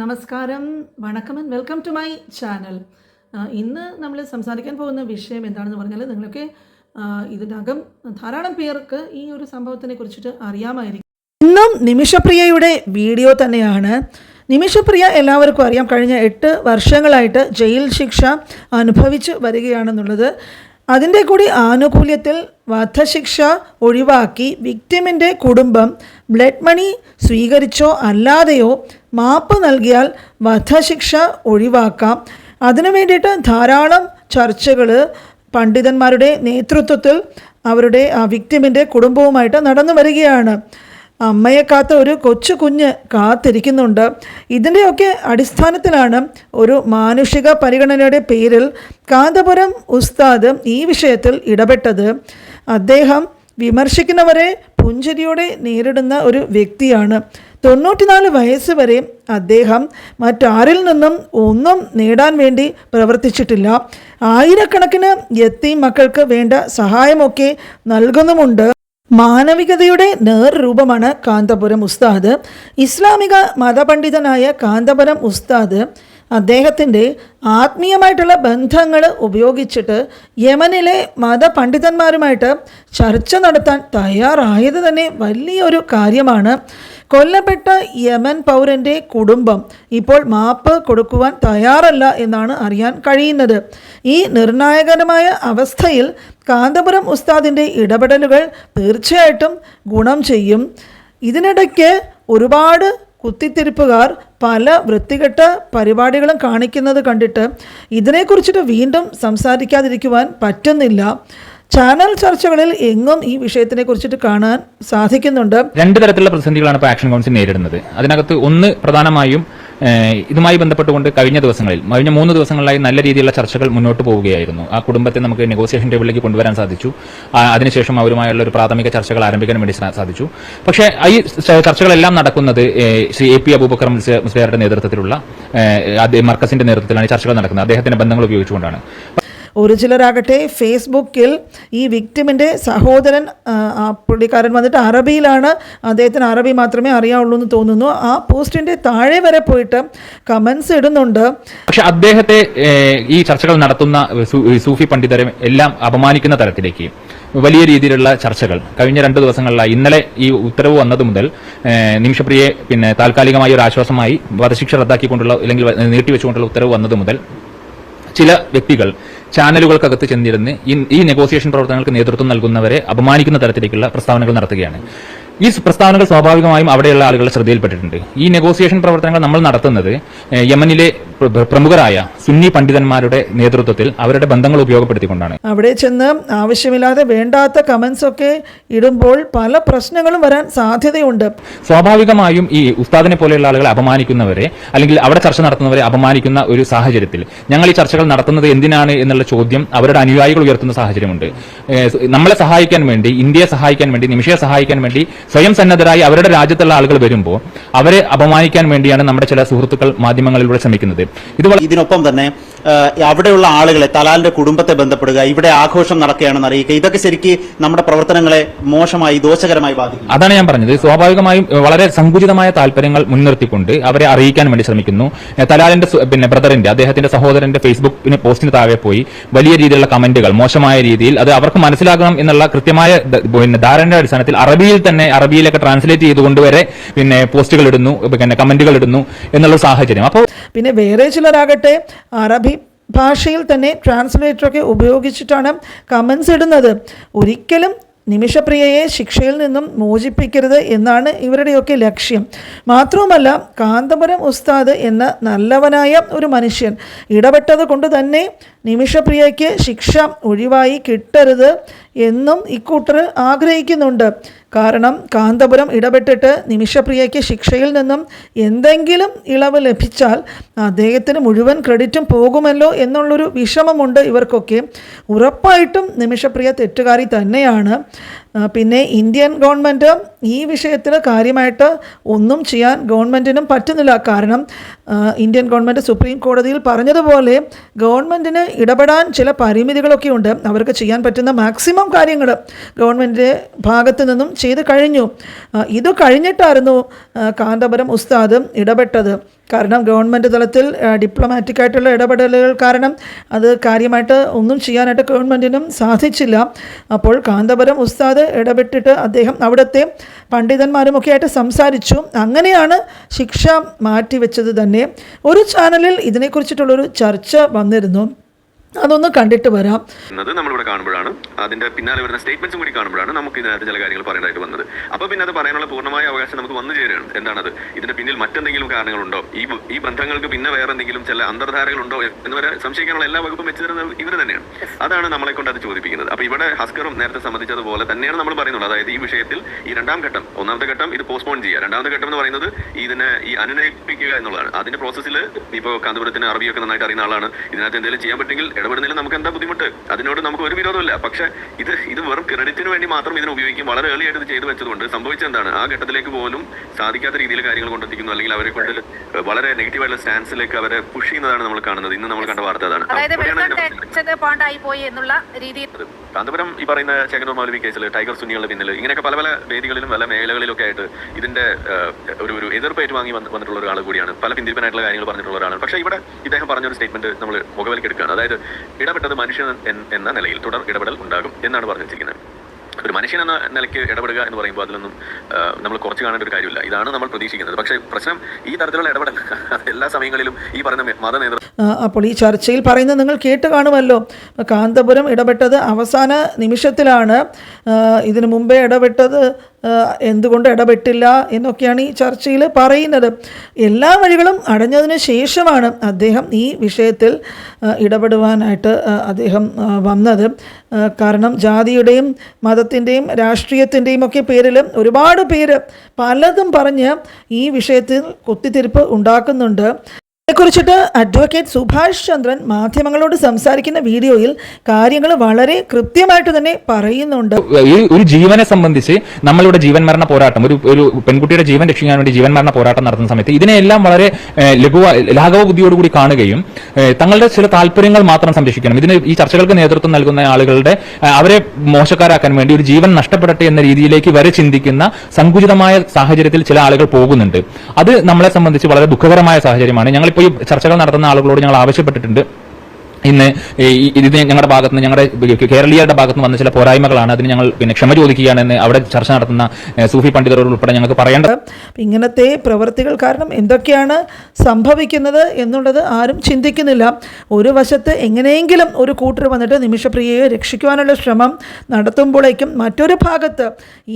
നമസ്കാരം വണക്കം and welcome to my channel ഇന്ന് നമ്മൾ സംസാരിക്കാൻ പോകുന്ന വിഷയം എന്താണെന്ന് പറഞ്ഞാൽ നിങ്ങളൊക്കെ ഇതിനകം ധാരാളം പേർക്ക് ഈ ഒരു സംഭവത്തിനെ കുറിച്ചിട്ട് അറിയാമായിരിക്കും. ഇന്നും നിമിഷപ്രിയയുടെ വീഡിയോ തന്നെയാണ്. നിമിഷപ്രിയ എല്ലാവർക്കും അറിയാം കഴിഞ്ഞ എട്ട് വർഷങ്ങളായിട്ട് ജയിൽ ശിക്ഷ അനുഭവിച്ച് വരികയാണെന്നുള്ളത്. അതിന്റെ കൂടി ആനുകൂല്യത്തിൽ വധശിക്ഷ ഒഴിവാക്കി വിക്ടിമിന്റെ കുടുംബം ബ്ലഡ് മണി സ്വീകരിച്ചോ അല്ലാതെയോ മാപ്പ് നൽകിയാൽ വധശിക്ഷ ഒഴിവാക്കാം. അതിനു വേണ്ടിയിട്ട് ധാരാളം ചർച്ചകൾ പണ്ഡിതന്മാരുടെ നേതൃത്വത്തിൽ അവരുടെ ആ വിക്ടിമിന്റെ കുടുംബവുമായിട്ട് നടന്നു വരികയാണ്. അമ്മയെ കാത്ത ഒരു കൊച്ചു കുഞ്ഞ് കാത്തിരിക്കുന്നുണ്ട്. ഇതിന്റെയൊക്കെ അടിസ്ഥാനത്തിലാണ് ഒരു മാനുഷിക പരിഗണനയുടെ പേരിൽ കാന്തപുരം ഉസ്താദ് ഈ വിഷയത്തിൽ ഇടപെട്ടത്. അദ്ദേഹം വിമർശിക്കുന്നവരെ പുഞ്ചിരിയോടെ നേരിടുന്ന ഒരു വ്യക്തിയാണ്. തൊണ്ണൂറ്റിനാല് വയസ്സ് വരെ അദ്ദേഹം മറ്റാരിൽ നിന്നും ഒന്നും നേടാൻ വേണ്ടി പ്രവർത്തിച്ചിട്ടില്ല. ആയിരക്കണക്കിന് എത്തി മക്കൾക്ക് വേണ്ട സഹായമൊക്കെ നൽകുന്നുമുണ്ട്. മാനവികതയുടെ നേർരൂപമാണ് കാന്തപുരം ഉസ്താദ്. ഇസ്ലാമിക മതപണ്ഡിതനായ കാന്തപുരം ഉസ്താദ് അദ്ദേഹത്തിന്റെ ആത്മീയമായിട്ടുള്ള ബന്ധങ്ങൾ ഉപയോഗിച്ചിട്ട് യമനിലെ മതപണ്ഡിതന്മാരുമായിട്ട് ചർച്ച നടത്താൻ തയ്യാറായത് തന്നെ വലിയൊരു കാര്യമാണ്. കൊല്ലപ്പെട്ട യമൻ പൗരന്റെ കുടുംബം ഇപ്പോൾ മാപ്പ് കൊടുക്കുവാൻ തയ്യാറല്ല എന്നാണ് അറിയാൻ കഴിയുന്നത്. ഈ നിർണായകരമായ അവസ്ഥയിൽ കാന്തപുരം ഉസ്താദിന്റെ ഇടപെടലുകൾ തീർച്ചയായിട്ടും ഗുണം ചെയ്യും. ഇതിനിടയ്ക്ക് ഒരുപാട് കുത്തിത്തിരിപ്പുകാർ പല വൃത്തികെട്ട പരിപാടികളും കാണിക്കുന്നത് കണ്ടിട്ട് ഇതിനെക്കുറിച്ചിട്ട് വീണ്ടും സംസാരിക്കാതിരിക്കുവാൻ പറ്റുന്നില്ല. ചാനൽ ചർച്ചകളിൽ എങ്ങും ഈ വിഷയത്തിനെ കുറിച്ചിട്ട് കാണാൻ സാധിക്കുന്നുണ്ട്. രണ്ട് തരത്തിലുള്ള പ്രതിസന്ധികളാണ് ഇപ്പോൾ ആക്ഷൻ കൗൺസിൽ നേരിടുന്നത്. അതിനകത്ത് ഒന്ന് പ്രധാനമായും ഇതുമായി ബന്ധപ്പെട്ടുകൊണ്ട് കഴിഞ്ഞ ദിവസങ്ങളിൽ കഴിഞ്ഞ മൂന്ന് ദിവസങ്ങളിലായി നല്ല രീതിയിലുള്ള ചർച്ചകൾ മുന്നോട്ട് പോവുകയായിരുന്നു. ആ കുടുംബത്തെ നമുക്ക് നെഗോസിയേഷൻ ടേബിളിലേക്ക് കൊണ്ടുവരാൻ സാധിച്ചു. അതിനുശേഷം അവരുമായുള്ള ഒരു പ്രാഥമിക ചർച്ചകൾ ആരംഭിക്കാൻ വേണ്ടി സാധിച്ചു. പക്ഷേ ഈ ചർച്ചകളെല്ലാം നടക്കുന്നത് ശ്രീ എ പി അബൂബക്കർ മുസ്ലിയാ- മുസ്ലിയാരുടെ നേതൃത്വത്തിലുള്ള മർക്കസിന്റെ നേതൃത്വത്തിലാണ് ചർച്ചകൾ നടക്കുന്നത്. അദ്ദേഹത്തിന്റെ ബന്ധങ്ങൾ ഉപയോഗിച്ചുകൊണ്ടാണ്. ഒരു ചിലരാകട്ടെ ഫേസ്ബുക്കിൽ ഈ വിക്ടിമിന്റെ സഹോദരൻ പുള്ളിക്കാരൻ വന്നിട്ട് അറബിയിലാണ്. അദ്ദേഹത്തിന് അറബി മാത്രമേ അറിയാവുള്ളൂ എന്ന് തോന്നുന്നു. ആ പോസ്റ്റിന്റെ താഴെ വരെ പോയിട്ട് കമൻസ് ഇടുന്നുണ്ട്. പക്ഷെ അദ്ദേഹത്തെ ഈ ചർച്ചകൾ നടത്തുന്ന സൂഫി പണ്ഡിതരെ എല്ലാം അപമാനിക്കുന്ന തരത്തിലേക്ക് വലിയ രീതിയിലുള്ള ചർച്ചകൾ. കഴിഞ്ഞ രണ്ട് ദിവസങ്ങളിലായി ഇന്നലെ ഈ ഉത്തരവ് വന്നത് മുതൽ നിമിഷപ്രിയെ പിന്നെ താൽക്കാലികമായി ഒരു ആശ്വാസമായി വധശിക്ഷ റദ്ദാക്കിക്കൊണ്ടുള്ള അല്ലെങ്കിൽ നീട്ടിവെച്ചുകൊണ്ടുള്ള ഉത്തരവ് വന്നത് മുതൽ ചില വ്യക്തികൾ ചാനലുകൾക്കകത്ത് ചെന്നിരുന്ന് ഈ- നെഗോസിയേഷൻ പ്രവർത്തനങ്ങൾക്ക് നേതൃത്വം നൽകുന്നവരെ അപമാനിക്കുന്ന തരത്തിലേക്കുള്ള പ്രസ്താവനകൾ നടത്തുകയാണ്. ഈ പ്രസ്താവനകൾ സ്വാഭാവികമായും അവിടെയുള്ള ആളുകളുടെ ശ്രദ്ധയിൽപ്പെട്ടിട്ടുണ്ട്. ഈ നെഗോസിയേഷൻ പ്രവർത്തനങ്ങൾ നമ്മൾ നടത്തുന്നത് യമനിലെ പ്ര- പ്ര- പ്രമുഖരായ സുന്നി പണ്ഡിതന്മാരുടെ നേതൃത്വത്തിൽ അവരുടെ ബന്ധങ്ങൾ ഉപയോഗപ്പെടുത്തിക്കൊണ്ടാണ്. അവിടെ ചെന്ന് ആവശ്യമില്ലാതെ വേണ്ടാത്ത കമന്റ്സ് ഒക്കെ ഇടുമ്പോൾ പല പ്രശ്നങ്ങളും വരാൻ സാധ്യതയുണ്ട്. സ്വാഭാവികമായും ഈ ഉസ്താദിനെ പോലെയുള്ള ആളുകളെ അപമാനിക്കുന്നവരെ അല്ലെങ്കിൽ അവിടെ ചർച്ച നടത്തുന്നവരെ അപമാനിക്കുന്ന ഒരു സാഹചര്യത്തിൽ ഞങ്ങൾ ഈ ചർച്ചകൾ നടത്തുന്നത് എന്തിനാണ് എന്നുള്ള ചോദ്യം അവരുടെ അനുയായികൾ ഉയർത്തുന്ന സാഹചര്യമുണ്ട്. നമ്മളെ സഹായിക്കാൻ വേണ്ടി ഇന്ത്യയെ സഹായിക്കാൻ വേണ്ടി നിമിഷയെ സഹായിക്കാൻ വേണ്ടി സ്വയം സന്നദ്ധരായി അവരുടെ രാജ്യത്തുള്ള ആളുകൾ വരുമ്പോൾ അവരെ അപമാനിക്കാൻ വേണ്ടിയാണ് നമ്മുടെ ചില സുഹൃത്തുക്കൾ മാധ്യമങ്ങളിലൂടെ ശ്രമിക്കുന്നത്. ഇത് ഇതിനൊപ്പം തന്നെ ആ, അവിടെയുള്ള ആളുകളെ തലാലിന്റെ കുടുംബത്തെ ബന്ധപ്പെടുക ഇവിടെ ആഘോഷം നടക്കുകയാണെന്ന് അറിയിക്കുക ഇതൊക്കെ ശരിക്ക് നമ്മുടെ പ്രവർത്തനങ്ങളെ മോശമായി ദോഷകരമായി ബാധിക്കും അതാണ് ഞാൻ പറഞ്ഞത്. സ്വാഭാവികമായും വളരെ സങ്കുചിതമായ താല്പര്യങ്ങൾ മുൻനിർത്തിക്കൊണ്ട് അവരെ അറിയിക്കാൻ വേണ്ടി ശ്രമിക്കുന്നു. തലാലിന്റെ പിന്നെ ബ്രദറിന്റെ അദ്ദേഹത്തിന്റെ സഹോദരന്റെ ഫേസ്ബുക്കിന് പോസ്റ്റിന് താഴെ പോയി വലിയ രീതിയിലുള്ള കമന്റുകൾ മോശമായ രീതിയിൽ അത് അവർക്ക് മനസ്സിലാകണം എന്നുള്ള കൃത്യമായ പിന്നെ ധാരണയുടെ അടിസ്ഥാനത്തിൽ അറബിയിൽ തന്നെ അറബിയിലൊക്കെ ട്രാൻസ്ലേറ്റ് ചെയ്തുകൊണ്ട് വരെ പിന്നെ പോസ്റ്റുകൾ ഇടുന്നു പിന്നെ കമന്റുകൾ ഇടുന്നു എന്നുള്ള സാഹചര്യം. അപ്പോൾ പിന്നെ വേറെ ചിലരാകട്ടെ അറബി ഭാഷയിൽ തന്നെ ട്രാൻസ്ലേറ്ററൊക്കെ ഉപയോഗിച്ചിട്ടാണ് കമൻസ് ഇടുന്നത്. ഒരിക്കലും നിമിഷപ്രിയയെ ശിക്ഷയിൽ നിന്നും മോചിപ്പിക്കരുത് എന്നാണ് ഇവരുടെയൊക്കെ ലക്ഷ്യം. മാത്രവുമല്ല കാന്തപുരം ഉസ്താദ് എന്ന നല്ലവനായ ഒരു മനുഷ്യൻ ഇടപെട്ടത് കൊണ്ട് തന്നെ നിമിഷപ്രിയയ്ക്ക് ശിക്ഷ ഒഴിവായി കിട്ടരുത് എന്നും ഇക്കൂട്ടർ ആഗ്രഹിക്കുന്നുണ്ട്. കാരണം കാന്തപുരം ഇടപെട്ടിട്ട് നിമിഷപ്രിയയ്ക്ക് ശിക്ഷയിൽ നിന്നും എന്തെങ്കിലും ഇളവ് ലഭിച്ചാൽ അദ്ദേഹത്തിന് മുഴുവൻ ക്രെഡിറ്റും പോകുമല്ലോ എന്നുള്ളൊരു വിഷമമുണ്ട് ഇവർക്കൊക്കെ. ഉറപ്പായിട്ടും നിമിഷപ്രിയ തെറ്റുകാരി തന്നെയാണ്. പിന്നെ ഇന്ത്യൻ ഗവൺമെന്റ് ഈ വിഷയത്തിൽ കാര്യമായിട്ട് ഒന്നും ചെയ്യാൻ ഗവൺമെന്റിനും പറ്റുന്നില്ല. കാരണം ഇന്ത്യൻ ഗവൺമെന്റ് സുപ്രീം കോടതിയിൽ പറഞ്ഞതുപോലെ ഗവൺമെന്റിന് ഇടപെടാൻ ചില പരിമിതികളൊക്കെ ഉണ്ട്. അവർക്ക് ചെയ്യാൻ പറ്റുന്ന മാക്സിമം കാര്യങ്ങൾ ഗവൺമെന്റിന്റെ ഭാഗത്തു നിന്നും ചെയ്ത് കഴിഞ്ഞു. ഇത് കഴിഞ്ഞിട്ടായിരുന്നു കാന്തപുരം ഉസ്താദ് ഇടപെട്ടത്. കാരണം ഗവൺമെന്റ് തലത്തിൽ ഡിപ്ലോമാറ്റിക് ആയിട്ടുള്ള ഇടപെടലുകൾ കാരണം അത് കാര്യമായിട്ട് ഒന്നും ചെയ്യാനായിട്ട് ഗവൺമെന്റിനും സാധിച്ചില്ല. അപ്പോൾ കാന്തപുരം ഉസ്താദ് ഇടപെട്ടിട്ട് അദ്ദേഹം അവിടുത്തെ പണ്ഡിതന്മാരുമൊക്കെ ആയിട്ട് സംസാരിച്ചു. അങ്ങനെയാണ് ശിക്ഷ മാറ്റിവെച്ചത് തന്നെ. ഒരു ചാനലിൽ ഇതിനെക്കുറിച്ചിട്ടുള്ളൊരു ചർച്ച വന്നിരുന്നു. അതൊന്ന് കണ്ടിട്ട് വരാം. എന്നത് നമ്മളിവിടെ കാണുമ്പോഴാണ്. അതിന്റെ പിന്നാലെ വരുന്ന സ്റ്റേറ്റ്മെന്റ്സും കൂടി കാണുമ്പോഴാണ് നമുക്ക് ഇതിനകത്ത് ചില കാര്യങ്ങൾ പറയാനായിട്ട് വന്നത്. അപ്പൊ പിന്നെ അത് പറയാനുള്ള പൂർണമായ അവകാശം നമുക്ക് വന്നു ചേരുകയാണ്. എന്താണത്? ഇതിന്റെ പിന്നിൽ മറ്റെന്തെങ്കിലും കാരണങ്ങളുണ്ടോ? ഈ ഈ ബന്ധങ്ങൾക്ക് പിന്നെ വേറെ എന്തെങ്കിലും ചില അന്തർധാരകളുണ്ടോ എന്ന് വരെ സംശയിക്കാനുള്ള എല്ലാ വകുപ്പും വെച്ചു തരുന്നത് ഇവർ തന്നെയാണ്. അതാണ് നമ്മളെ കൊണ്ട് അത് ചോദിപ്പിക്കുന്നത്. അപ്പൊ ഇവിടെ ഹസ്കറും നേരത്തെ സംബന്ധിച്ചതുപോലെ തന്നെയാണ് നമ്മൾ പറയുന്നത്. അതായത് ഈ വിഷയത്തിൽ ഈ രണ്ടാം ഘട്ടം ഒന്നാമത്തെ ഘട്ടം ഇത് പോസ്റ്റ്പോൺ ചെയ്യുക. രണ്ടാമത്തെ ഘട്ടം എന്ന് പറയുന്നത് ഇതിനെ ഈ അനുനയിപ്പിക്കുക എന്നുള്ളതാണ്. അതിന്റെ പ്രോസസ്സിൽ ഇപ്പോ കാന്തപുരത്തിന് അറബിയൊക്കെ നന്നായിട്ട് അറിയുന്ന ആളാണ്. ഇതിനകത്ത് എന്തെങ്കിലും ചെയ്യാൻ പറ്റുമെങ്കിൽ ഇടപെടുന്നതിൽ നമുക്ക് എന്താ ബുദ്ധിമുട്ട്? അതിനോട് നമുക്ക് ഒരു വിരോധമില്ല പക്ഷെ ഇത് ഇത് വെറും ക്രെഡിറ്റിന് വേണ്ടി മാത്രം ഇതിനെ ഉപയോഗിക്കും. വളരെ ഏർലി ആയിട്ട് ഇത് ചെയ്തു വെച്ചതുകൊണ്ട് സംഭവിച്ചെന്താണ് ആ ഘട്ടത്തിലേക്ക് പോലും സാധിക്കാത്ത രീതിയിൽ കാര്യങ്ങൾ കൊണ്ടെത്തിക്കുന്നു. അല്ലെങ്കിൽ അവരെ കൊണ്ട് വളരെ നെഗറ്റീവായിട്ടുള്ള സ്റ്റാൻസിലേക്ക് അവരെ പുഷ് ചെയ്യുന്നതാണ് നമ്മൾ കാണുന്നത്. ഇന്ന് നമ്മൾ കണ്ട വാർത്ത അതാണ്. കാന്തപുരം ഈ പറയുന്ന ചേകനൂർ മൗലവി കേസിൽ ടൈഗർ സുനികളുടെ പിന്നിൽ ഇങ്ങനെയൊക്കെ പല പല വേദികളിലും പല മേഖലകളിലൊക്കെ ആയിട്ട് ഇതിന്റെ ഒരു ഒരു എതിർപ്പ് ഏറ്റുവാങ്ങി വാങ്ങി വന്നിട്ടുള്ള ഒരാൾ കൂടിയാണ്. പല പിന്തിരിപ്പനായിട്ടുള്ള കാര്യങ്ങൾ പറഞ്ഞിട്ടുള്ള ഒരാളാണ്. പക്ഷേ ഇവിടെ ഇദ്ദേഹം പറഞ്ഞൊരു സ്റ്റേറ്റ്മെന്റ് നമ്മൾ മുഖവിലേക്ക് എടുക്കുകയാണ് അതായത് ഇടപെട്ടത് മനുഷ്യൻ എന്ന നിലയിൽ തുടർ ഇടപെടൽ ഉണ്ടാകും എന്നാണ് പറഞ്ഞു വെച്ചിരിക്കുന്നത് ഒരു മനുഷ്യൻ എന്ന നിലയ്ക്ക് ഇടപെടുക എന്ന് പറയുമ്പോൾ അതിലൊന്നും നമ്മൾ കുറച്ച് കാണേണ്ട ഒരു കാര്യമില്ല. ഇതാണ് നമ്മൾ പ്രതീക്ഷിക്കുന്നത്. പക്ഷേ പ്രശ്നം ഈ തരത്തിലുള്ള ഇടപെടൽ എല്ലാ സമയങ്ങളിലും ഈ പറയുന്ന മത നേതൃത്വം അപ്പോൾ ഈ ചർച്ചയിൽ പറയുന്നത് നിങ്ങൾ കേട്ട് കാണുമല്ലോ. കാന്തപുരം ഇടപെട്ടത് അവസാന നിമിഷത്തിലാണ്. ഇതിനു മുമ്പേ ഇടപെട്ടത് എന്തുകൊണ്ട് ഇടപെട്ടില്ല എന്നൊക്കെയാണ് ഈ ചർച്ചയിൽ പറയുന്നത്. എല്ലാ വഴികളും അടഞ്ഞതിന് ശേഷമാണ് അദ്ദേഹം ഈ വിഷയത്തിൽ ഇടപെടുവാനായിട്ട് അദ്ദേഹം വന്നത്. കാരണം ജാതിയുടെയും മതത്തിന്റെയും രാഷ്ട്രീയത്തിന്റെയും ഒക്കെ പേരിൽ ഒരുപാട് പേര് പലതും പറഞ്ഞ് ഈ വിഷയത്തിൽ കുത്തിത്തിരിപ്പ് ഉണ്ടാക്കുന്നുണ്ട്. ഇതേക്കുറിച്ചിട്ട് അഡ്വക്കേറ്റ് സുഭാഷ് ചന്ദ്രൻ മാധ്യമങ്ങളോട് സംസാരിക്കുന്ന വീഡിയോയിൽ കാര്യങ്ങൾ വളരെ കൃത്യമായിട്ട് തന്നെ പറയുന്നുണ്ട്. ഈ ഒരു ജീവനെ സംബന്ധിച്ച് നമ്മളിവിടെ ജീവൻ മരണ പോരാട്ടം ഒരു ഒരു പെൺകുട്ടിയുടെ ജീവൻ രക്ഷിക്കാൻ വേണ്ടി ജീവൻ മരണ പോരാട്ടം നടത്തുന്ന സമയത്ത് ഇതിനെല്ലാം വളരെ ലഘുവ ലാഘവ ബുദ്ധിയോടുകൂടി കാണുകയും തങ്ങളുടെ ചില താല്പര്യങ്ങൾ മാത്രം സംരക്ഷിക്കണം. ഇതിന് ഈ ചർച്ചകൾക്ക് നേതൃത്വം നൽകുന്ന ആളുകളുടെ അവരെ മോശക്കാരാക്കാൻ വേണ്ടി ഒരു ജീവൻ നഷ്ടപ്പെടട്ടെ എന്ന രീതിയിലേക്ക് വരെ ചിന്തിക്കുന്ന സങ്കുചിതമായ സാഹചര്യത്തിൽ ചില ആളുകൾ പോകുന്നുണ്ട്. അത് നമ്മളെ സംബന്ധിച്ച് വളരെ ദുഃഖകരമായ സാഹചര്യമാണ്. ഞങ്ങളിപ്പോൾ ഈ ചർച്ചകൾ നടത്തുന്ന ആളുകളോട് ഞങ്ങൾ ആവശ്യപ്പെട്ടിട്ടുണ്ട്. ഇന്ന് ഇത് ഞങ്ങളുടെ ഭാഗത്തുനിന്ന് ഞങ്ങളുടെ കേരളീയരുടെ ഭാഗത്ത് നിന്ന് വന്ന ചില പോരായ്മകളാണ്. അതിന് ഞങ്ങൾ പിന്നെ ക്ഷമ ചോദിക്കുകയാണെന്ന് അവിടെ ചർച്ച നടത്തുന്ന സൂഫി പണ്ഡിതരോട് ഉൾപ്പെടെ ഞങ്ങൾക്ക് പറയേണ്ടത്. ഇങ്ങനത്തെ പ്രവൃത്തികൾ കാരണം എന്തൊക്കെയാണ് സംഭവിക്കുന്നത് എന്നുള്ളത് ആരും ചിന്തിക്കുന്നില്ല. ഒരു വശത്ത് എങ്ങനെയെങ്കിലും ഒരു കൂട്ടർ വന്നിട്ട് നിമിഷപ്രിയയെ രക്ഷിക്കുവാനുള്ള ശ്രമം നടത്തുമ്പോഴേക്കും മറ്റൊരു ഭാഗത്ത്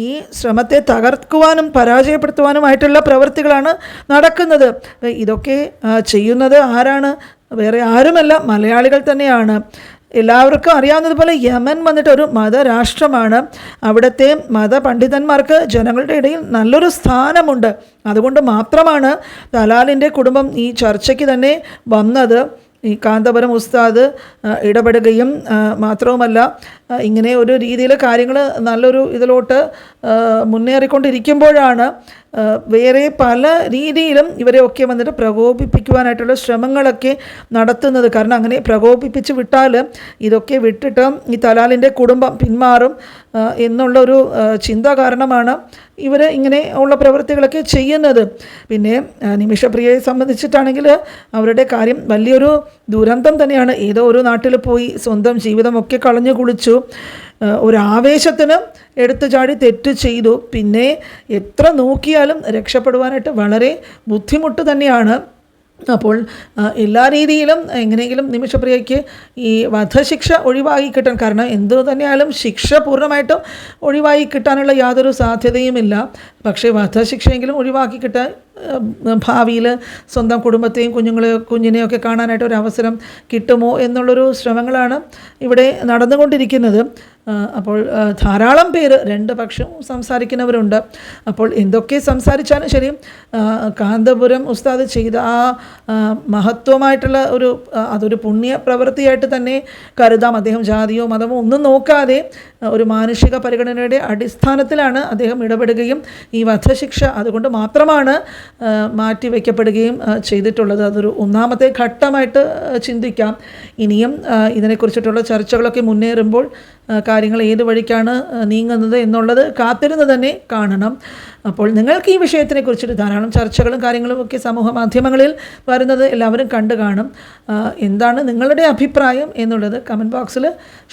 ഈ ശ്രമത്തെ തകർക്കുവാനും പരാജയപ്പെടുത്തുവാനുമായിട്ടുള്ള പ്രവൃത്തികളാണ് നടക്കുന്നത്. ഇതൊക്കെ ചെയ്യുന്നത് ആരാണ്? വേറെ ആരുമല്ല മലയാളികൾ തന്നെയാണ്. എല്ലാവർക്കും അറിയാവുന്നതുപോലെ യമൻ വന്നിട്ട് ഒരു മതരാഷ്ട്രമാണ്. അവിടുത്തെ മതപണ്ഡിതന്മാർക്ക് ജനങ്ങളുടെ ഇടയിൽ നല്ലൊരു സ്ഥാനമുണ്ട്. അതുകൊണ്ട് മാത്രമാണ് ദലാലിന്റെ കുടുംബം ഈ ചർച്ചയ്ക്ക് തന്നെ വന്നത്. ഈ കാന്തപുരം ഉസ്താദ് ഇടപെടുകയും മാത്രവുമല്ല ഇങ്ങനെ ഒരു രീതിയിൽ കാര്യങ്ങൾ നല്ലൊരു ഇതിലോട്ട് മുന്നേറിക്കൊണ്ടിരിക്കുമ്പോഴാണ് വേറെ പല രീതിയിലും ഇവരെയൊക്കെ വന്നിട്ട് പ്രകോപിപ്പിക്കുവാനായിട്ടുള്ള ശ്രമങ്ങളൊക്കെ നടത്തുന്നത്. കാരണം അങ്ങനെ പ്രകോപിപ്പിച്ച് വിട്ടാൽ ഇതൊക്കെ വിട്ടിട്ട് ഈ തലാലിന്റെ കുടുംബം പിന്മാറും എന്നുള്ളൊരു ചിന്ത കാരണമാണ് ഇവർ ഇങ്ങനെ ഉള്ള പ്രവൃത്തികളൊക്കെ ചെയ്യുന്നത്. പിന്നെ നിമിഷപ്രിയയെ സംബന്ധിച്ചിട്ടാണെങ്കിൽ അവരുടെ കാര്യം വലിയൊരു ദുരന്തം തന്നെയാണ്. ഏതോ ഒരു നാട്ടിൽ പോയി സ്വന്തം ജീവിതമൊക്കെ കളഞ്ഞു കുളിച്ചു. ഒരു ആവേശത്തിന് എടുത്തു ചാടി തെറ്റ് ചെയ്തു. പിന്നെ എത്ര നോക്കിയാലും രക്ഷപ്പെടുവാനായിട്ട് വളരെ ബുദ്ധിമുട്ട് തന്നെയാണ്. അപ്പോൾ എല്ലാ രീതിയിലും എങ്ങനെയെങ്കിലും നിമിഷപ്രിയയ്ക്ക് ഈ വധശിക്ഷ ഒഴിവാക്കി കിട്ടാൻ കാരണം എന്തു തന്നെയായാലും ശിക്ഷ പൂർണമായിട്ടും ഒഴിവാക്കി കിട്ടാനുള്ള യാതൊരു സാധ്യതയുമില്ല. പക്ഷേ വധശിക്ഷയെങ്കിലും ഒഴിവാക്കി കിട്ടാൻ ഭാവിയിൽ സ്വന്തം കുടുംബത്തെയും കുഞ്ഞുങ്ങളെ കുഞ്ഞിനെയൊക്കെ കാണാനായിട്ട് ഒരു അവസരം കിട്ടുമോ എന്നുള്ളൊരു ശ്രമങ്ങളാണ് ഇവിടെ നടന്നുകൊണ്ടിരിക്കുന്നത്. അപ്പോൾ ധാരാളം പേര് രണ്ട് പക്ഷം സംസാരിക്കുന്നവരുണ്ട്. അപ്പോൾ എന്തൊക്കെ സംസാരിച്ചാലും ശരി കാന്തപുരം ഉസ്താദ് ചെയ്ത ആ മഹത്വമായിട്ടുള്ള ഒരു അതൊരു പുണ്യ പ്രവൃത്തിയായിട്ട് തന്നെ കരുതാം. അദ്ദേഹം ജാതിയോ മതമോ ഒന്നും നോക്കാതെ ഒരു മാനുഷിക പരിഗണനയുടെ അടിസ്ഥാനത്തിലാണ് അദ്ദേഹം ഇടപെടുകയും ഈ വധശിക്ഷ അതുകൊണ്ട് മാത്രമാണ് മാറ്റിവെക്കപ്പെടുകയും ചെയ്തിട്ടുള്ളത്. അതൊരു ഒന്നാമത്തെ ഘട്ടമായിട്ട് ചിന്തിക്കാം. ഇനിയും ഇതിനെക്കുറിച്ചിട്ടുള്ള ചർച്ചകളൊക്കെ മുന്നേറുമ്പോൾ കാര്യങ്ങൾ ഏത് വഴിക്കാണ് നീങ്ങുന്നത് എന്നുള്ളത് കാത്തിരുന്ന് തന്നെ കാണണം. അപ്പോൾ നിങ്ങൾക്ക് ഈ വിഷയത്തിനെ കുറിച്ചിട്ട് ധാരാളം ചർച്ചകളും കാര്യങ്ങളും ഒക്കെ സമൂഹ മാധ്യമങ്ങളിൽ വരുന്നത് എല്ലാവരും കണ്ടു കാണും. എന്താണ് നിങ്ങളുടെ അഭിപ്രായം എന്നുള്ളത് കമന്റ് ബോക്സിൽ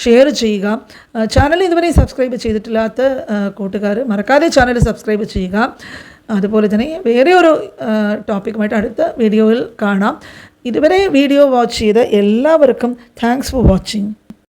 ഷെയർ ചെയ്യുക. ചാനൽ ഇതുവരെ സബ്സ്ക്രൈബ് ചെയ്തിട്ടില്ലാത്ത കൂട്ടുകാർ മറക്കാതെ ചാനൽ സബ്സ്ക്രൈബ് ചെയ്യുക. അതുപോലെ തന്നെ വേറെ ഒരു ടോപ്പിക്കുമായിട്ട് അടുത്ത വീഡിയോയിൽ കാണാം. ഇതുവരെ വീഡിയോ വാച്ച് ചെയ്ത എല്ലാവർക്കും താങ്ക്സ് ഫോർ വാച്ചിങ്